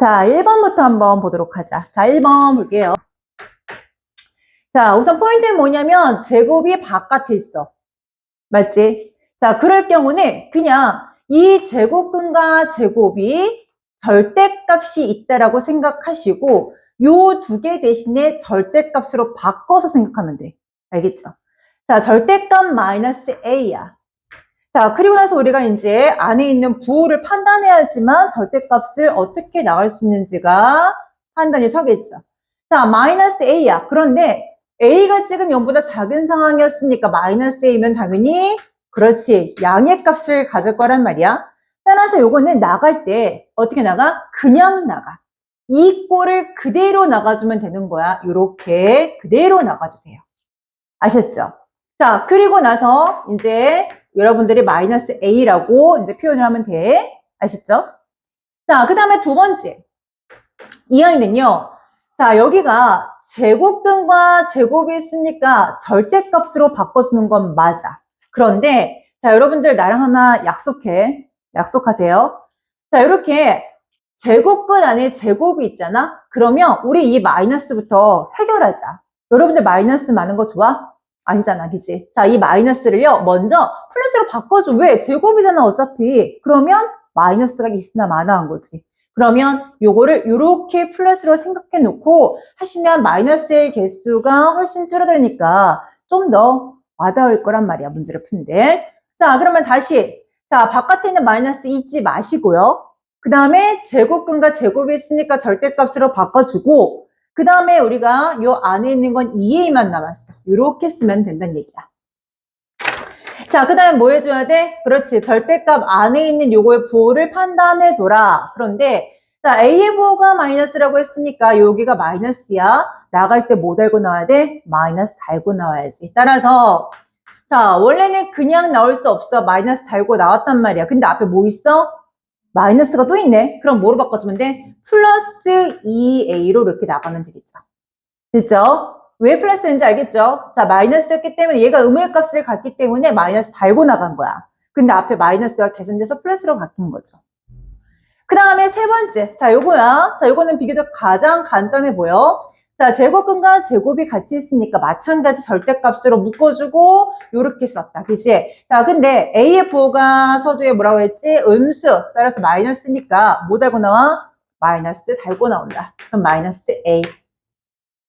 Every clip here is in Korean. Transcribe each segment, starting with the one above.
자, 1번부터 한번 보도록 하자. 자, 1번 볼게요. 자, 우선 포인트는 뭐냐면 제곱이 바깥에 있어. 맞지? 자, 그럴 경우는 그냥 이 제곱근과 제곱이 절대값이 있다라고 생각하시고 요 두 개 대신에 절대값으로 바꿔서 생각하면 돼. 알겠죠? 자, 절대값 마이너스 a야. 자, 그리고 나서 우리가 이제 안에 있는 부호를 판단해야지만 절대값을 어떻게 나갈 수 있는지가 판단이 서겠죠. 자, 마이너스 a야. 그런데 a가 지금 0보다 작은 상황이었으니까 마이너스 a면 당연히 그렇지. 양의 값을 가질 거란 말이야. 따라서 요거는 나갈 때 어떻게 나가? 그냥 나가. 이 꼴을 그대로 나가주면 되는 거야. 요렇게 그대로 나가주세요. 아셨죠? 자, 그리고 나서 이제 여러분들이 마이너스 a라고 이제 표현을 하면 돼. 아셨죠? 자, 그 다음에 두 번째. 이항이는요. 자, 여기가 제곱근과 제곱이 있으니까 절대값으로 바꿔주는 건 맞아. 그런데 자, 여러분들 나랑 하나 약속해. 약속하세요. 자, 이렇게 제곱근 안에 제곱이 있잖아? 그러면 우리 이 마이너스부터 해결하자. 여러분들 마이너스 많은 거 좋아? 아니잖아, 그지? 자, 이 마이너스를요, 먼저 플러스로 바꿔줘. 왜? 제곱이잖아, 어차피. 그러면 마이너스가 있으나 마나한 거지. 그러면 요거를 이렇게 플러스로 생각해 놓고 하시면 마이너스의 개수가 훨씬 줄어들으니까 좀 더 와닿을 거란 말이야, 문제를 푸는데. 자, 그러면 다시. 자, 바깥에 있는 마이너스 잊지 마시고요. 그 다음에 제곱근과 제곱이 있으니까 절대값으로 바꿔주고, 그 다음에 우리가 요 안에 있는 건 2a만 남았어. 이렇게 쓰면 된다는 얘기야. 자, 그 다음에 뭐 해줘야 돼? 그렇지. 절대값 안에 있는 요거의 부호를 판단해줘라. 그런데, 자, a의 부호가 마이너스라고 했으니까 여기가 마이너스야. 나갈 때 뭐 달고 나와야 돼? 마이너스 달고 나와야지. 따라서, 자, 원래는 그냥 나올 수 없어. 마이너스 달고 나왔단 말이야. 근데 앞에 뭐 있어? 마이너스가 또 있네. 그럼 뭐로 바꿔주면 돼? 플러스 2a로 이렇게 나가면 되겠죠. 됐죠? 왜 플러스인지 알겠죠? 자, 마이너스였기 때문에 얘가 의무의 값을 갖기 때문에 마이너스 달고 나간 거야. 근데 앞에 마이너스가 개선돼서 플러스로 바뀐 거죠. 그 다음에 세 번째. 자, 요거야. 자, 요거는 비교적 가장 간단해 보여. 자, 제곱근과 제곱이 같이 있으니까 마찬가지 절대값으로 묶어주고 요렇게 썼다. 그치? 자, 근데 A의 부호가 서두에 뭐라고 했지? 음수. 따라서 마이너스니까 뭐 달고 나와? 마이너스 달고 나온다. 그럼 마이너스 A.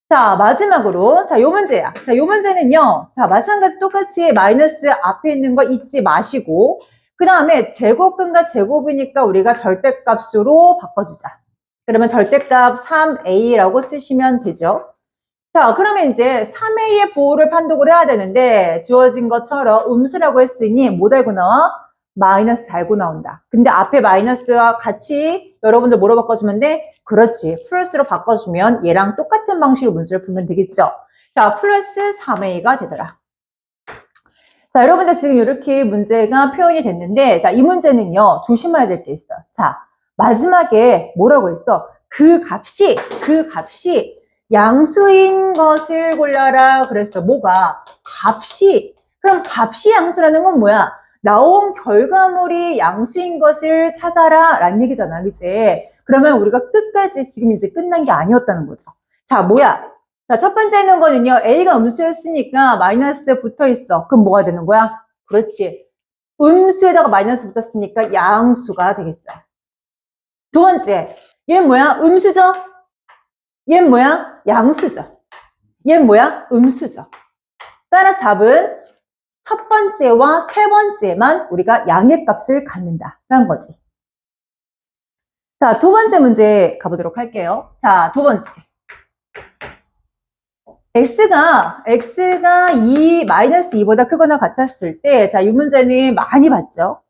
자, 마지막으로. 자, 요 문제야. 자, 요 문제는요. 자, 마찬가지 똑같이 마이너스 앞에 있는 거 잊지 마시고, 그 다음에 제곱근과 제곱이니까 우리가 절대값으로 바꿔주자. 그러면 절대값 3a라고 쓰시면 되죠. 자, 그러면 이제 3a의 보호를 판독을 해야 되는데, 주어진 것처럼 음수라고 했으니 뭐 달고 나와? 마이너스 달고 나온다. 근데 앞에 마이너스와 같이 여러분들 뭐로 바꿔주면 돼? 그렇지. 플러스로 바꿔주면 얘랑 똑같은 방식으로 문제를 풀면 되겠죠. 자, 플러스 3a가 되더라. 자, 여러분들 지금 이렇게 문제가 표현이 됐는데, 자, 이 문제는요, 조심해야 될 게 있어요. 자, 마지막에 뭐라고 했어? 그 값이, 그 값이 양수인 것을 골라라 그랬어. 뭐가? 값이. 그럼 값이 양수라는 건 뭐야? 나온 결과물이 양수인 것을 찾아라 라는 얘기잖아. 그치? 그러면 우리가 끝까지 지금 이제 끝난 게 아니었다는 거죠. 자, 뭐야? 자, 첫 번째 있는 거는요. A가 음수였으니까 마이너스 붙어 있어. 그럼 뭐가 되는 거야? 그렇지. 음수에다가 마이너스 붙었으니까 양수가 되겠죠. 두 번째, 얘는 뭐야? 음수죠? 얘는 뭐야? 양수죠. 얘는 뭐야? 음수죠. 따라서 답은 첫 번째와 세 번째만 우리가 양의 값을 갖는다. 라는 거지. 자, 두 번째 문제 가보도록 할게요. 자, 두 번째. x가, x가 2, 마이너스 2보다 크거나 같았을 때, 자, 이 문제는 많이 봤죠?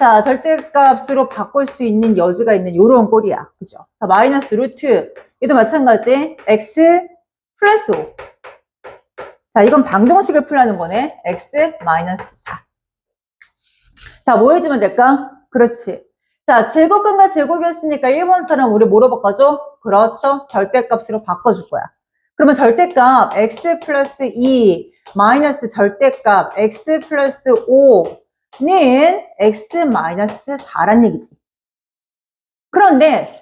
자, 절대값으로 바꿀 수 있는 여지가 있는 요런 꼴이야. 그죠? 자, 마이너스 루트. 얘도 마찬가지. x 플러스 5. 자, 이건 방정식을 풀라는 거네. x 마이너스 4. 자, 뭐 해주면 될까? 그렇지. 자, 제곱근과 제곱이었으니까 1번처럼 우리 뭐로 바꿔줘? 그렇죠. 절대값으로 바꿔줄 거야. 그러면 절대값 x 플러스 2 마이너스 절대값 x 플러스 5 는 x 마이너스 4란 얘기지. 그런데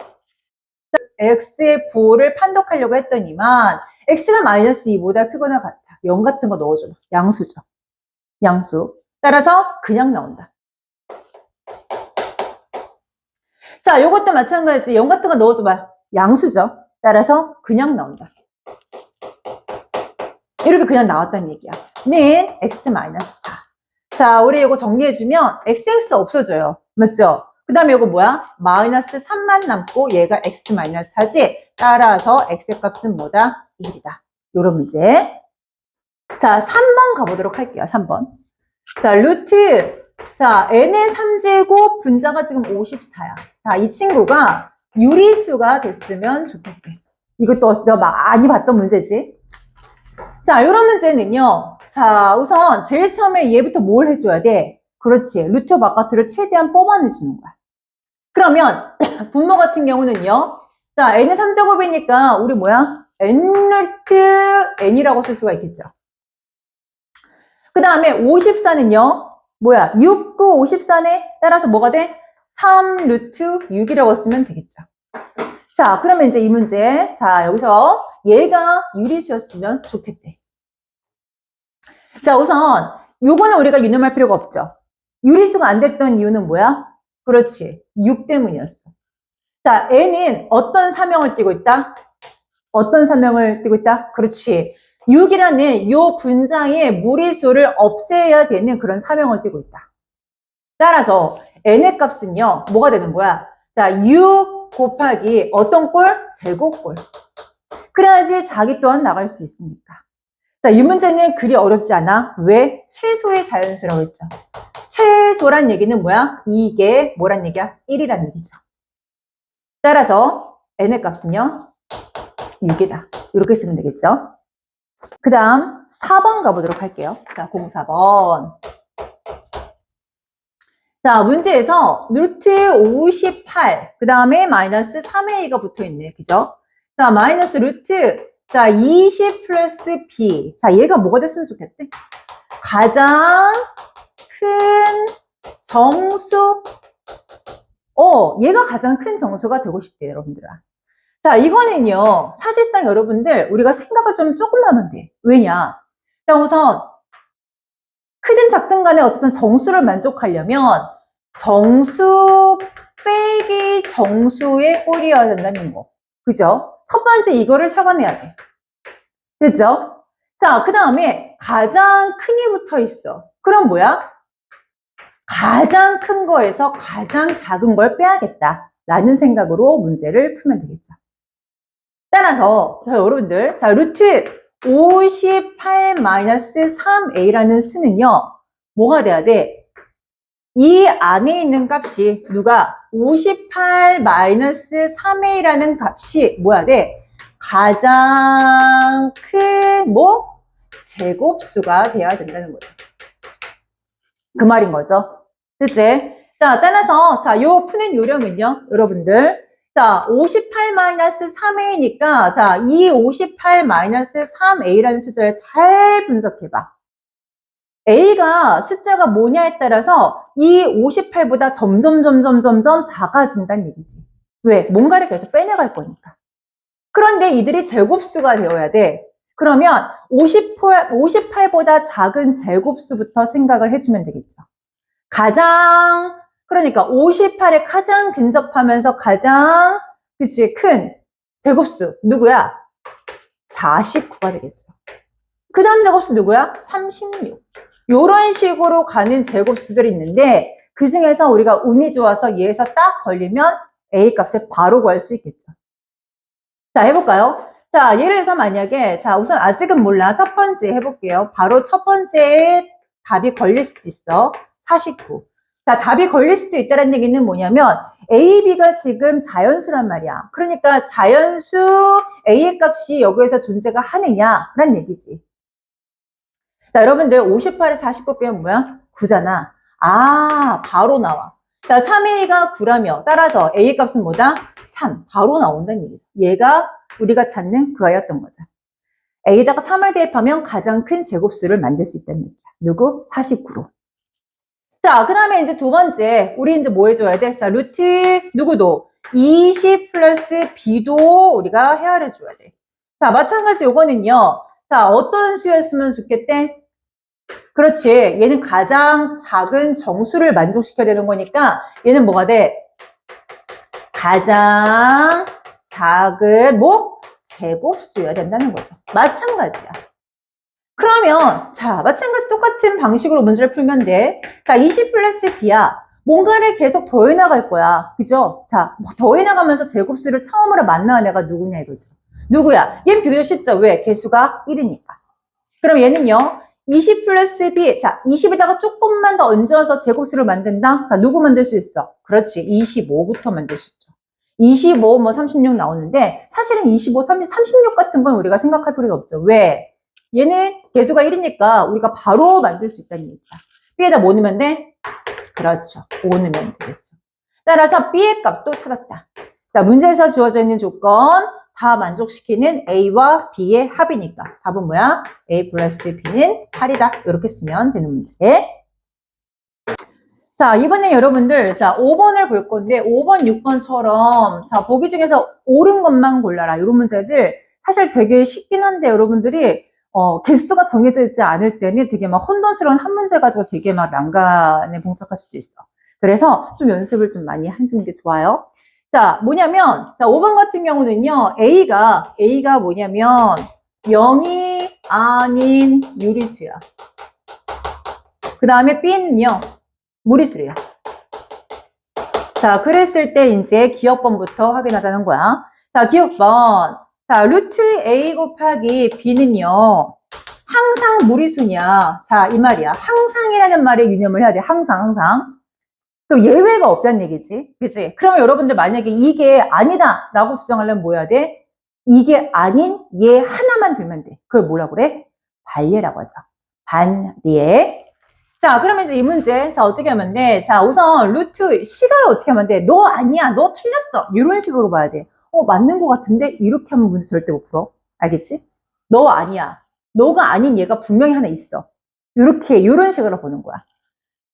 x의 부호를 판독하려고 했더니만 x가 마이너스 2보다 크거나 같아. 0 같은 거 넣어줘. 양수죠. 양수. 따라서 그냥 나온다. 자, 요것도 마찬가지. 0 같은 거 넣어줘봐. 양수죠. 따라서 그냥 나온다. 이렇게 그냥 나왔다는 얘기야. 는 x 마이너스 4. 자, 우리 이거 정리해주면 xx 없어져요. 맞죠? 그 다음에 이거 뭐야? 마이너스 3만 남고 얘가 x 마이너스 4지? 따라서 x 값은 뭐다? 1이다. 요런 문제. 자, 3번 가보도록 할게요. 3번. 자, 루트. 자, n의 3제곱 분자가 지금 54야. 자, 이 친구가 유리수가 됐으면 좋겠대. 이것도 내가 많이 봤던 문제지. 자, 이런 문제는요. 자, 우선 제일 처음에 얘부터 뭘 해줘야 돼? 그렇지. 루트 바깥으로 최대한 뽑아내주는 거야. 그러면 분모 같은 경우는요. 자, n의 3제곱이니까 우리 뭐야? n 루트 n이라고 쓸 수가 있겠죠. 그 다음에 54는요. 뭐야? 6, 9, 54네? 따라서 뭐가 돼? 3 루트 6이라고 쓰면 되겠죠. 자, 그러면 이제 이 문제. 자, 여기서 얘가 유리수였으면 좋겠대. 자, 우선 요거는 우리가 유념할 필요가 없죠. 유리수가 안 됐던 이유는 뭐야? 그렇지. 6 때문이었어. 자, n은 어떤 사명을 띠고 있다? 어떤 사명을 띠고 있다? 그렇지. 6이라는 요 분자의 무리수를 없애야 되는 그런 사명을 띠고 있다. 따라서 n의 값은요, 뭐가 되는 거야? 자, 6 곱하기 어떤 꼴? 제곱꼴. 그래야지 자기 또한 나갈 수 있으니까. 자, 이 문제는 그리 어렵지 않아. 왜? 최소의 자연수라고 했죠. 최소란 얘기는 뭐야? 이게 뭐란 얘기야? 1이란 얘기죠. 따라서 n의 값은요, 6이다. 이렇게 쓰면 되겠죠. 그 다음 4번 가보도록 할게요. 자, 04번. 자, 문제에서 루트 58, 그 다음에 마이너스 3의 2가 붙어 있네. 그죠? 자, 마이너스 루트, 자, 20 플러스 b. 자, 얘가 뭐가 됐으면 좋겠대? 가장 큰 정수. 어, 얘가 가장 큰 정수가 되고 싶대, 여러분들아. 자, 이거는요, 사실상 여러분들, 우리가 생각을 좀 조금 하면 돼. 왜냐? 자, 우선, 크든 작든 간에 어쨌든 정수를 만족하려면, 정수 빼기 정수의 꼴이어야 된다는 거. 그죠? 첫 번째 이거를 착안해야 돼. 됐죠? 자, 그 다음에 가장 큰 이 붙어 있어. 그럼 뭐야? 가장 큰 거에서 가장 작은 걸 빼야겠다. 라는 생각으로 문제를 풀면 되겠죠. 따라서, 자, 여러분들, 자, 루트 58-3a라는 수는요, 뭐가 돼야 돼? 이 안에 있는 값이 누가 58-3a라는 값이 뭐야 돼? 가장 큰 뭐? 제곱수가 돼야 된다는 거죠. 그 말인 거죠. 그치? 자, 따라서, 자, 요 푸는 요령은요, 여러분들. 자, 58-3a니까, 자, 이 58-3a라는 숫자를 잘 분석해 봐. A가 숫자가 뭐냐에 따라서 이 58보다 점점, 점점, 점점 작아진다는 얘기지. 왜? 뭔가를 계속 빼내갈 거니까. 그런데 이들이 제곱수가 되어야 돼. 그러면 58, 58보다 작은 제곱수부터 생각을 해주면 되겠죠. 가장 그러니까 58에 가장 근접하면서 가장 그치 큰 제곱수 누구야? 49가 되겠죠. 그 다음 제곱수 누구야? 36. 이런 식으로 가는 제곱수들이 있는데 그 중에서 우리가 운이 좋아서 얘에서 딱 걸리면 A 값을 바로 구할 수 있겠죠. 자 해볼까요? 자 예를 들어서 만약에 자 우선 아직은 몰라 첫 번째 해볼게요. 바로 첫 번째 답이 걸릴 수도 있어. 49. 자, 답이 걸릴 수도 있다는 얘기는 뭐냐면 A, B가 지금 자연수란 말이야. 그러니까 자연수 A의 값이 여기에서 존재가 하느냐라는 얘기지. 자, 여러분들 58에 49 빼면 뭐야? 9잖아. 아, 바로 나와. 자, 3A가 9라며 따라서 A의 값은 뭐다? 3. 바로 나온다는 얘기죠. 얘가 우리가 찾는 그 아이였던 거죠. A에다가 3을 대입하면 가장 큰 제곱수를 만들 수 있다는 얘기야. 누구? 49로. 자, 그 다음에 이제 두 번째, 우리 이제 뭐 해줘야 돼? 자, 루트, 누구도? 20 플러스 b도 우리가 헤아려 줘야 돼. 자, 마찬가지 요거는요. 자, 어떤 수였으면 좋겠대? 그렇지. 얘는 가장 작은 정수를 만족시켜야 되는 거니까 얘는 뭐가 돼? 가장 작은 뭐? 제곱수여야 된다는 거죠. 마찬가지야. 그러면 자 마찬가지 똑같은 방식으로 문제를 풀면 돼. 자, 20 플러스 b야. 뭔가를 계속 더해 나갈 거야. 그죠? 자, 뭐 더해 나가면서 제곱수를 처음으로 만나는 애가 누구냐 이거죠. 누구야? 얘는 비교적 쉽죠. 왜? 개수가 1이니까. 그럼 얘는요. 20 플러스 b. 자, 20에다가 조금만 더 얹어서 제곱수를 만든다? 자, 누구 만들 수 있어? 그렇지. 25부터 만들 수 있죠. 25, 뭐 36 나오는데 사실은 25, 30, 36 같은 건 우리가 생각할 필요가 없죠. 왜? 얘는 개수가 1이니까 우리가 바로 만들 수 있다는 얘기야. b에다 뭐 넣으면 돼? 그렇죠. 5 넣으면 되겠죠. 따라서 b의 값도 찾았다. 자, 문제에서 주어져 있는 조건 다 만족시키는 a와 b의 합이니까 답은 뭐야? a 플러스 b는 8이다. 이렇게 쓰면 되는 문제. 자, 이번에 여러분들, 자, 5번을 볼 건데, 5번, 6번처럼, 자, 보기 중에서 옳은 것만 골라라. 이런 문제들, 사실 되게 쉽긴 한데, 여러분들이, 어, 개수가 정해져 있지 않을 때는 되게 막 혼돈스러운 한 문제 가지고 되게 막 난간에 봉착할 수도 있어. 그래서 좀 연습을 좀 많이 해주는 게 좋아요. 자, 뭐냐면, 자, 5번 같은 경우는요, A가, A가 뭐냐면, 0이 아닌 유리수야. 그 다음에 B는요, 무리수래요. 자, 그랬을 때 이제 기억번부터 확인하자는 거야. 자, 기억번. 자, 루트 A 곱하기 B는요, 항상 무리수냐. 자, 이 말이야. 항상이라는 말에 유념을 해야 돼. 항상, 항상. 그럼 예외가 없다는 얘기지. 그치? 그러면 여러분들 만약에 이게 아니다 라고 주장하려면 뭐 해야 돼? 이게 아닌 얘 하나만 들면 돼. 그걸 뭐라고 그래? 반례라고 하죠. 반례. 자, 그러면 이제 이 문제, 자, 어떻게 하면 돼? 자, 우선 루트, 시간을 어떻게 하면 돼? 너 아니야, 너 틀렸어. 이런 식으로 봐야 돼. 어, 맞는 것 같은데? 이렇게 하면 문제 절대 못 풀어. 알겠지? 너 아니야. 너가 아닌 얘가 분명히 하나 있어. 이렇게, 이런 식으로 보는 거야.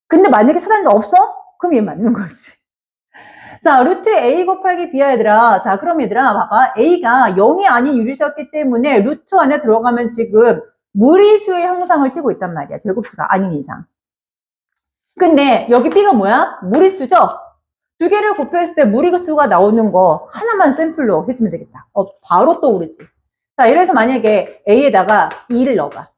근데 만약에 찾았는데 없어? 그럼 얘 맞는 거지. 자, 루트 A 곱하기 B야, 얘들아. 자, 그럼 얘들아, 봐봐. A가 0이 아닌 유리수였기 때문에 루트 안에 들어가면 지금 무리수의 형상을 띠고 있단 말이야. 제곱수가 아닌 이상. 근데 여기 B가 뭐야? 무리수죠? 두 개를 곱했을 때 무리수가 나오는 거 하나만 샘플로 해주면 되겠다. 어, 바로 떠오르지. 자, 이래서 만약에 A에다가 2를 넣어봐.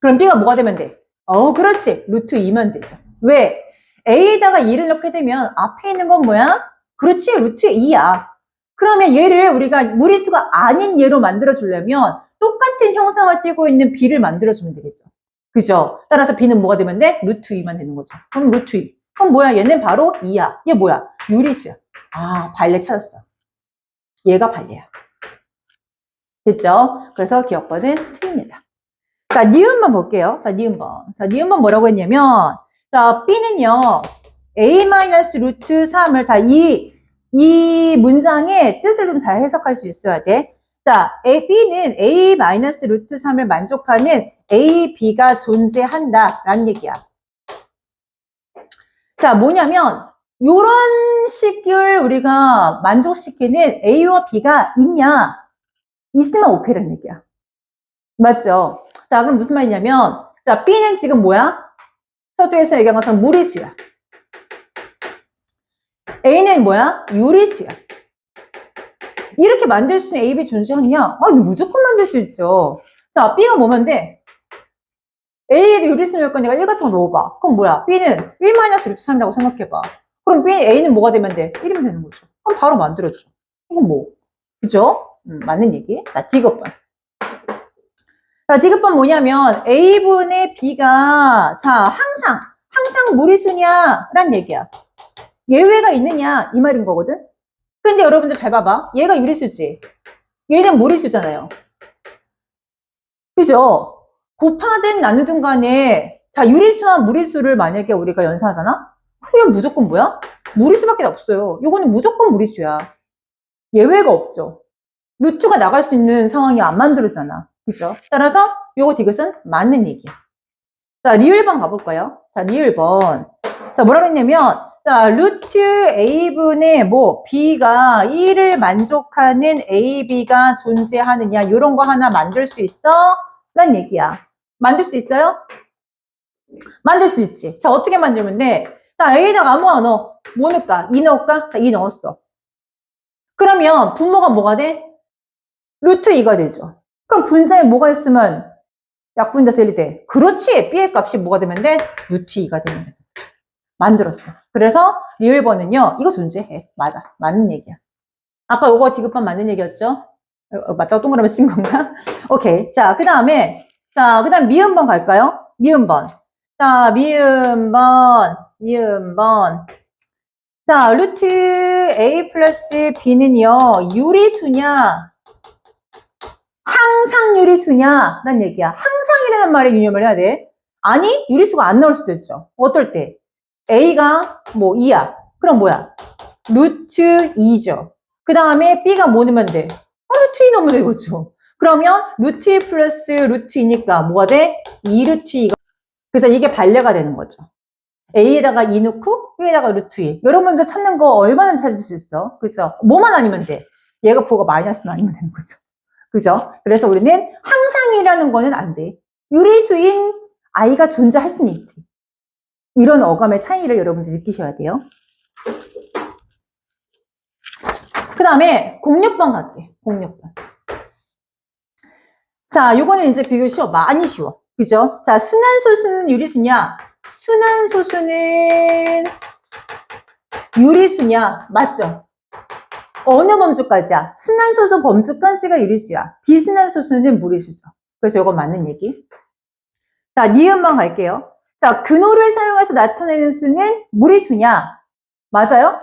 그럼 B가 뭐가 되면 돼? 어, 그렇지. 루트 2면 되죠. 왜? A에다가 2를 넣게 되면 앞에 있는 건 뭐야? 그렇지. 루트 2야. 그러면 얘를 우리가 무리수가 아닌 얘로 만들어 주려면 똑같은 형상을 띠고 있는 B를 만들어 주면 되겠죠. 그죠? 따라서 B는 뭐가 되면 돼? 루트 2만 되는 거죠. 그럼 루트 2. 그럼 뭐야? 얘는 바로 2야. 얘 뭐야? 유리수야. 아, 발레 찾았어. 얘가 발레야. 됐죠? 그래서 기억번은 틀립니다. 자, 니은번 볼게요. 자, 니은번. 자, 니은번 뭐라고 했냐면, 자, B는요, A 루트 3을, 자, 이, 이 문장의 뜻을 좀 잘 해석할 수 있어야 돼. 자, A, B는 A 루트 3을 만족하는 A, B가 존재한다. 라는 얘기야. 자, 뭐냐면, 요런 식을 우리가 만족시키는 A와 B가 있냐? 있으면 오케이라는 얘기야. 맞죠? 자, 그럼 무슨 말이냐면, 자, B는 지금 뭐야? 서두에서 얘기한 것처럼 무리수야. A는 뭐야? 유리수야. 이렇게 만들 수 있는 A, B 존재하느냐? 아, 이거 무조건 만들 수 있죠. 자, B가 뭐면 돼? A에도 유리수 몇 거니까 1 같은 거 넣어봐. 그럼 뭐야? B는 1 루트 3이라고 생각해봐. 그럼 B, A는 뭐가 되면 돼? 1이면 되는 거죠. 그럼 바로 만들어줘. 이건 뭐? 그죠? 음, 맞는 얘기. 자, D급번. 자, D급번 뭐냐면 A분의 B가 자, 항상, 항상 무리수냐? 란 얘기야. 예외가 있느냐? 이 말인 거거든? 근데 여러분들 잘 봐봐. 얘가 유리수지. 얘는 무리수잖아요. 그죠? 곱하든 나누든 간에 자 유리수와 무리수를 만약에 우리가 연산하잖아? 그러면 무조건 뭐야? 무리수밖에 없어요. 이거는 무조건 무리수야. 예외가 없죠. 루트가 나갈 수 있는 상황이 안 만들어지잖아. 그죠? 따라서 요거 디귿은 맞는 얘기야. 자, 리을번 가볼까요? 자, 리을번. 자, 뭐라고 했냐면 자, 루트 a분의 뭐 b가 1을 만족하는 ab가 존재하느냐 이런 거 하나 만들 수 있어? 라는 얘기야. 만들 수 있어요? 만들 수 있지. 자, 어떻게 만들면 돼? 자, a에다가 아무거나 넣어. 뭐 넣을까? 2 넣을까? 자, 2 넣었어. 그러면 분모가 뭐가 돼? 루트 2가 되죠. 그럼 분자에 뭐가 있으면 약분자서 1이 돼. 그렇지. b의 값이 뭐가 되면 돼? 2가 되는 거야. 만들었어. 그래서 리을번은요, 이거 존재해. 맞아. 맞는 얘기야. 아까 요거 디귿번 맞는 얘기였죠? 어, 어, 맞다고 동그라미 친 건가? 오케이. 자, 그 다음에, 자, 그 다음 미음번 갈까요? 미음번. 자, 미음번, 미음번. 자, 루트 a 플러스 b는요, 유리수냐, 항상 유리수냐? 라는 얘기야. 항상이라는 말에 유념을 해야 돼. 아니, 유리수가 안 나올 수도 있죠. 어떨 때? a가 뭐 2야. 그럼 뭐야? 루트 2죠. 그 다음에 b가 뭐 넣으면 돼? 아, 루트 2 넣으면 되겠죠. 그러면 루트 2 플러스 루트 2니까 뭐가 돼? 2 루트 2가. 그래서 이게 반례가 되는 거죠. a에다가 2 넣고 b에다가 루트 2. 여러분들 찾는 거 얼마나 찾을 수 있어? 그죠? 뭐만 아니면 돼. 얘가 부호가 마이너스만 아니면 되는 거죠. 그죠? 그래서 우리는 항상이라는 거는 안 돼. 유리수인 아이가 존재할 수는 있지. 이런 어감의 차이를 여러분들 느끼셔야 돼요. 그 다음에 06번 갈게. 06번. 자, 요거는 이제 비교 쉬워. 많이 쉬워. 그죠? 자, 순환 소수는 유리수냐? 순환 소수는 유리수냐? 맞죠? 어느 범주까지야? 순환소수 범주까지가 유리수야. 비순환소수는 무리수죠. 그래서 이건 맞는 얘기. 자, 니은만 갈게요. 자, 근호를 사용해서 나타내는 수는 무리수냐? 맞아요?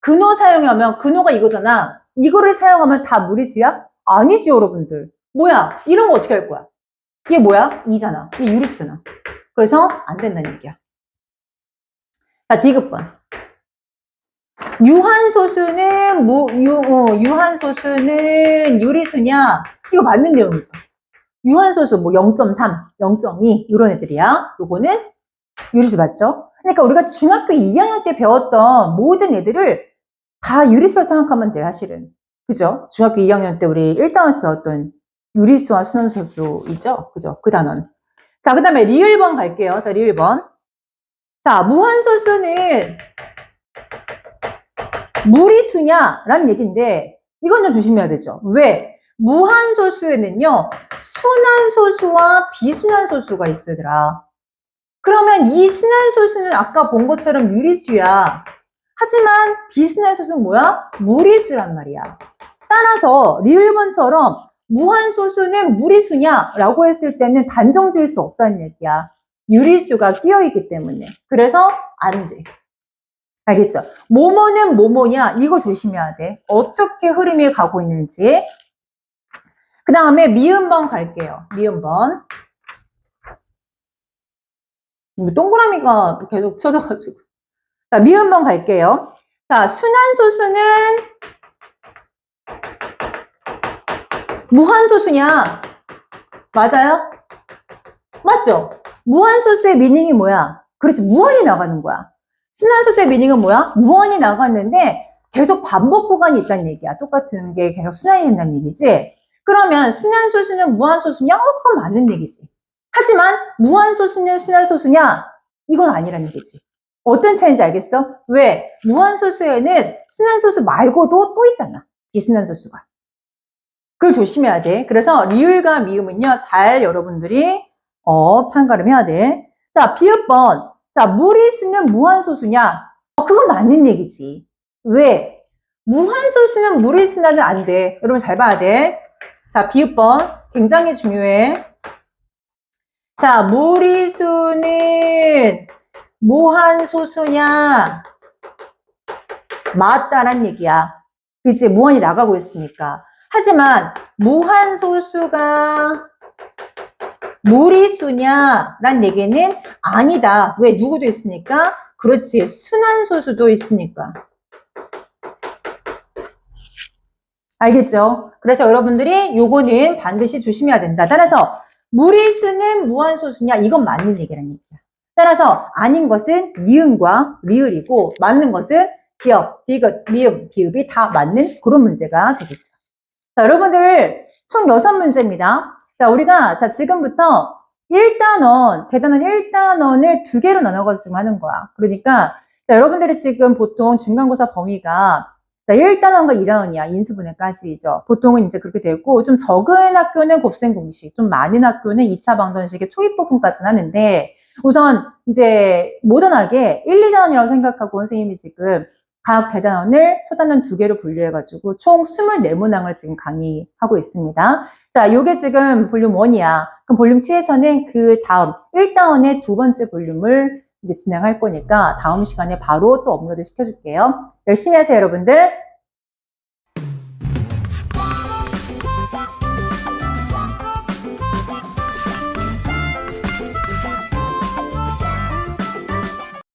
근호 사용하면 근호가 이거잖아. 이거를 사용하면 다 무리수야? 아니지, 여러분들. 뭐야? 이런 거 어떻게 할 거야? 이게 뭐야? 2잖아. 이게 유리수잖아. 그래서 안 된다는 얘기야. 자, 디귿번. 유한소수는 무, 유, 어, 유한소수는 유리수냐? 이거 맞는 내용이죠. 유한소수 뭐 0.3, 0.2 이런 애들이야. 요거는 유리수 맞죠? 그러니까 우리가 중학교 2학년 때 배웠던 모든 애들을 다 유리수로 생각하면 돼, 사실은. 그죠? 중학교 2학년 때 우리 1단원에서 배웠던 유리수와 순환소수 있죠? 그죠? 그 단원. 자, 그 다음에 리을 번 갈게요. 자, 리을 번. 자, 무한소수는 무리수냐라는 얘기인데 이건 좀 조심해야 되죠. 왜? 무한소수에는요, 순환소수와 비순환소수가 있으더라. 그러면 이 순환소수는 아까 본 것처럼 유리수야. 하지만 비순환소수는 뭐야? 무리수란 말이야. 따라서 리을번처럼 무한소수는 무리수냐라고 했을 때는 단정 지을 수 없다는 얘기야. 유리수가 끼어 있기 때문에. 그래서 안 돼. 알겠죠? 뭐뭐는 뭐뭐냐 이거 조심해야 돼. 어떻게 흐름이 가고 있는지. 그 다음에 미음번 갈게요. 미음번. 동그라미가 계속 쳐져가지고. 자, 미음번 갈게요. 자, 순환소수는 무한소수냐? 맞아요? 맞죠? 무한소수의 미닝이 뭐야? 그렇지, 무한이 나가는 거야. 순환소수의 미닝은 뭐야? 무한이 나갔는데 계속 반복 구간이 있다는 얘기야. 똑같은 게 계속 순환이 된다는 얘기지. 그러면 순환소수는 무한소수냐? 어, 그건 맞는 얘기지. 하지만 무한소수는 순환소수냐? 이건 아니라는 얘기지. 어떤 차이인지 알겠어? 왜? 무한소수에는 순환소수 말고도 또 있잖아. 비순환소수가. 그걸 조심해야 돼. 그래서 리을과 미음은요, 잘 여러분들이 어, 판가름 해야 돼. 자, 비읍번. 자, 무리수는 무한소수냐? 어, 그건 맞는 얘기지. 왜? 무한소수는 무리수나는 안 돼. 여러분 잘 봐야 돼. 자, 비읍번. 굉장히 중요해. 자, 무리수는 무한소수냐? 맞다란 얘기야. 그치? 무한이 나가고 있으니까. 하지만 무한소수가 무리수냐 란 얘기는 아니다. 왜? 누구도 있으니까? 그렇지. 순환소수도 있으니까. 알겠죠? 그래서 여러분들이 요거는 반드시 조심해야 된다. 따라서 무리수는 무한소수냐? 이건 맞는 얘기라는 얘기야. 따라서 아닌 것은 니은과 리을이고 맞는 것은 기억, 디귿, 미음, 비읍이 다 맞는 그런 문제가 되겠죠. 자, 여러분들 총 6문제입니다. 자, 우리가 자 지금부터 1단원, 대단원 1단원을 두 개로 나눠가지고 하는 거야. 그러니까 자, 여러분들이 지금 보통 중간고사 범위가 자, 1단원과 2단원이야. 인수분해까지죠. 보통은 이제 그렇게 되고, 좀 적은 학교는 곱셈 공식, 좀 많은 학교는 2차 방정식의 초입 부분까지는 하는데, 우선 이제 모던하게 1, 2단원이라고 생각하고 선생님이 지금 각 대단원을 소단원 두 개로 분류해가지고 총 24문항을 지금 강의하고 있습니다. 자, 요게 지금 볼륨 1이야. 그럼 볼륨 2에서는 그 다음 1단원의 두 번째 볼륨을 이제 진행할 거니까 다음 시간에 바로 또 업로드 시켜줄게요. 열심히 하세요, 여러분들.